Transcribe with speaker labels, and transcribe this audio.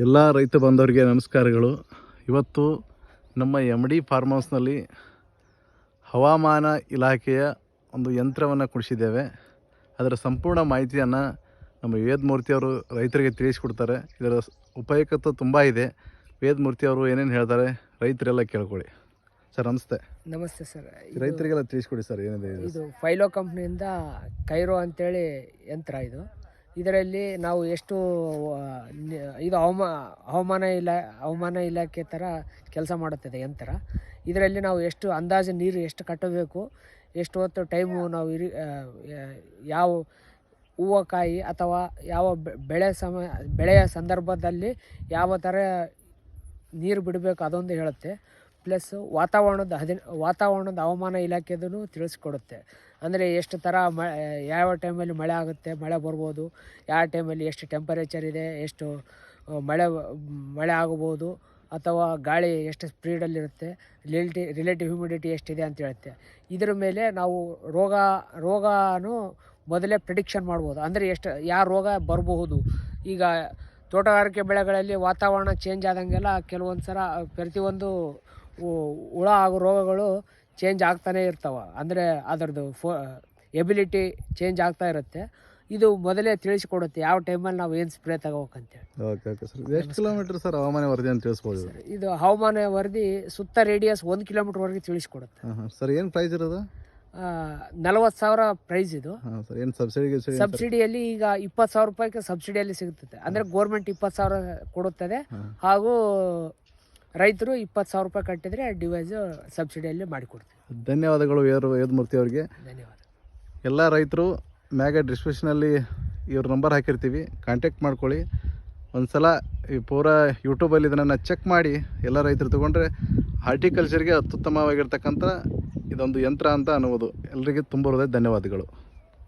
Speaker 1: ಎಲ್ಲ ರೈತ ಬಾಂಧವರಿಗೆ ನಮಸ್ಕಾರಗಳು. ಇವತ್ತು ನಮ್ಮ ಎಂ ಡಿ ಫಾರ್ಮ್ ಹೌಸ್ನಲ್ಲಿ ಹವಾಮಾನ ಇಲಾಖೆಯ ಒಂದು ಯಂತ್ರವನ್ನು ಕೊಡಿಸಿದ್ದೇವೆ. ಅದರ ಸಂಪೂರ್ಣ ಮಾಹಿತಿಯನ್ನು ನಮ್ಮ ವೇದಮೂರ್ತಿ ಅವರು ರೈತರಿಗೆ ತಿಳಿಸ್ಕೊಡ್ತಾರೆ. ಇದರ ಉಪಯುಕ್ತತೆ ತುಂಬ ಇದೆ. ವೇದಮೂರ್ತಿ ಅವರು ಏನೇನು ಹೇಳ್ತಾರೆ ರೈತರೆಲ್ಲ ಕೇಳ್ಕೊಳ್ಳಿ. ಸರ್ ನಮಸ್ತೆ.
Speaker 2: ನಮಸ್ತೆ ಸರ್.
Speaker 1: ರೈತರಿಗೆಲ್ಲ ತಿಳಿಸ್ಕೊಡಿ ಸರ್ ಏನಿದೆ ಇದು
Speaker 2: ಫೈಲೋ ಕಂಪ್ನಿಯಿಂದ ಕೈರೋ ಅಂತೇಳಿ ಯಂತ್ರ ಇದು. ಇದರಲ್ಲಿ ನಾವು ಎಷ್ಟು ಇದು ಹವಾಮಾ ಹವಾಮಾನ ಇಲಾ ಹವಾಮಾನ ಇಲಾಖೆ ಥರ ಕೆಲಸ ಮಾಡುತ್ತದೆ ಯಂತ್ರ. ಇದರಲ್ಲಿ ನಾವು ಎಷ್ಟು ಅಂದಾಜು ನೀರು ಎಷ್ಟು ಕಟ್ಟಬೇಕು, ಎಷ್ಟು ಹೊತ್ತು ಟೈಮು ನಾವು ಇರಿ ಯಾವ ಹೂವು ಕಾಯಿ ಅಥವಾ ಯಾವ ಬೆಳೆ ಸಮ, ಬೆಳೆಯ ಸಂದರ್ಭದಲ್ಲಿ ಯಾವ ಥರ ನೀರು ಬಿಡಬೇಕು ಅದೊಂದು ಹೇಳುತ್ತೆ. ಪ್ಲಸ್ ವಾತಾವರಣದ ಹದಿನ, ವಾತಾವರಣದ ಹವಾಮಾನ ಇಲಾಖೆದೂ ತಿಳಿಸ್ಕೊಡುತ್ತೆ. ಅಂದರೆ ಎಷ್ಟು ಥರ ಮ, ಯಾವ ಟೈಮಲ್ಲಿ ಮಳೆ ಆಗುತ್ತೆ, ಮಳೆ ಬರ್ಬೋದು, ಯಾವ ಟೈಮಲ್ಲಿ ಎಷ್ಟು ಟೆಂಪರೇಚರ್ ಇದೆ, ಎಷ್ಟು ಮಳೆ ಮಳೆ ಆಗಬಹುದು, ಅಥವಾ ಗಾಳಿ ಎಷ್ಟು ಸ್ಪೀಡಲ್ಲಿರುತ್ತೆ ರಿಲೇಟಿ ರಿಲೇಟಿವ್ ಹ್ಯೂಮಿಡಿಟಿ ಎಷ್ಟಿದೆ ಅಂತ ಹೇಳುತ್ತೆ. ಇದರ ಮೇಲೆ ನಾವು ರೋಗ, ರೋಗನೂ ಮೊದಲೇ ಪ್ರಿಡಿಕ್ಷನ್ ಮಾಡ್ಬೋದು. ಅಂದರೆ ಎಷ್ಟು, ಯಾವ ರೋಗ ಬರಬಹುದು. ಈಗ ತೋಟಗಾರಿಕೆ ಬೆಳೆಗಳಲ್ಲಿ ವಾತಾವರಣ ಚೇಂಜ್ ಆದಂಗೆಲ್ಲ ಕೆಲವೊಂದು ಸಲ ಪ್ರತಿಯೊಂದು ಹುಳ ಆಗೋ ರೋಗಗಳು ಚೇಂಜ್ ಆಗ್ತಾನೆ ಇರ್ತಾವೆ. ಅಂದರೆ ಅದರದ್ದು ಫೋ ಎಬಿಲಿಟಿ ಚೇಂಜ್ ಆಗ್ತಾ ಇರುತ್ತೆ. ಇದು ಮೊದಲೇ ತಿಳಿಸಿಕೊಡುತ್ತೆ. ಯಾವ ಟೈಮಲ್ಲಿ ನಾವು ಏನು ಸ್ಪ್ರೇ ತಗೋಬೇಕಂತೇಳಿ.
Speaker 1: ಓಕೆ ಓಕೆ ಸರ್ ಎಷ್ಟು ಕಿಲೋಮೀಟ್ರ್ ಸರ್ ಹವಾಮಾನ ವರದಿ ಅಂತ ತಿಳಿಸ್ಬೋದು
Speaker 2: ಇದು ಹವಾಮಾನ ವರದಿ ಸುತ್ತ ರೇಡಿಯಸ್ ಒಂದು ಕಿಲೋಮೀಟ್ರ್ವರೆಗೆ ತಿಳಿಸ್ಕೊಡುತ್ತೆ.
Speaker 1: ಸರ್ ಏನು ಪ್ರೈಸ್ ಇರೋದು?
Speaker 2: ನಲವತ್ತು ಸಾವಿರ ಪ್ರೈಸ್ ಇದು.
Speaker 1: ಸರ್ ಏನು ಸಬ್ಸಿಡಿ?
Speaker 2: ಸಬ್ಸಿಡಿಯಲ್ಲಿ ಈಗ ಇಪ್ಪತ್ತು ಸಾವಿರ ರೂಪಾಯಿಗೆ ಸಬ್ಸಿಡಿಯಲ್ಲಿ ಸಿಗುತ್ತದೆ. ಅಂದರೆ ಗೋರ್ಮೆಂಟ್ ಇಪ್ಪತ್ತು ಸಾವಿರ ಕೊಡುತ್ತದೆ. ಹಾಗೂ ರೈತರು ಇಪ್ಪತ್ತು ಸಾವಿರ ರೂಪಾಯಿ ಕಟ್ಟಿದರೆ ಡಿವೈಸ್ ಸಬ್ಸಿಡಿಯಲ್ಲಿ ಮಾಡಿಕೊಡ್ತೀವಿ.
Speaker 1: ಧನ್ಯವಾದಗಳು ವೇದ ವೇದಮೂರ್ತಿ ಅವರಿಗೆ.
Speaker 2: ಧನ್ಯವಾದ.
Speaker 1: ಎಲ್ಲ ರೈತರು ಮ್ಯಾಗ ಡಿಸ್ಕ್ರಿಪ್ಷನಲ್ಲಿ ಇವ್ರ ನಂಬರ್ ಹಾಕಿರ್ತೀವಿ. ಕಾಂಟ್ಯಾಕ್ಟ್ ಮಾಡ್ಕೊಳ್ಳಿ. ಒಂದು ಸಲ ಈ ಪೂರ ಯೂಟ್ಯೂಬಲ್ಲಿ ಇದನ್ನು ಚೆಕ್ ಮಾಡಿ. ಎಲ್ಲ ರೈತರು ತೊಗೊಂಡ್ರೆ ಹಾರ್ಟಿಕಲ್ಚರ್ಗೆ ಅತ್ಯುತ್ತಮವಾಗಿರ್ತಕ್ಕಂಥ ಇದೊಂದು ಯಂತ್ರ ಅಂತ ಅನ್ನುವುದು. ಎಲ್ಲರಿಗೆ ತುಂಬ ಹೃದಯ ಧನ್ಯವಾದಗಳು.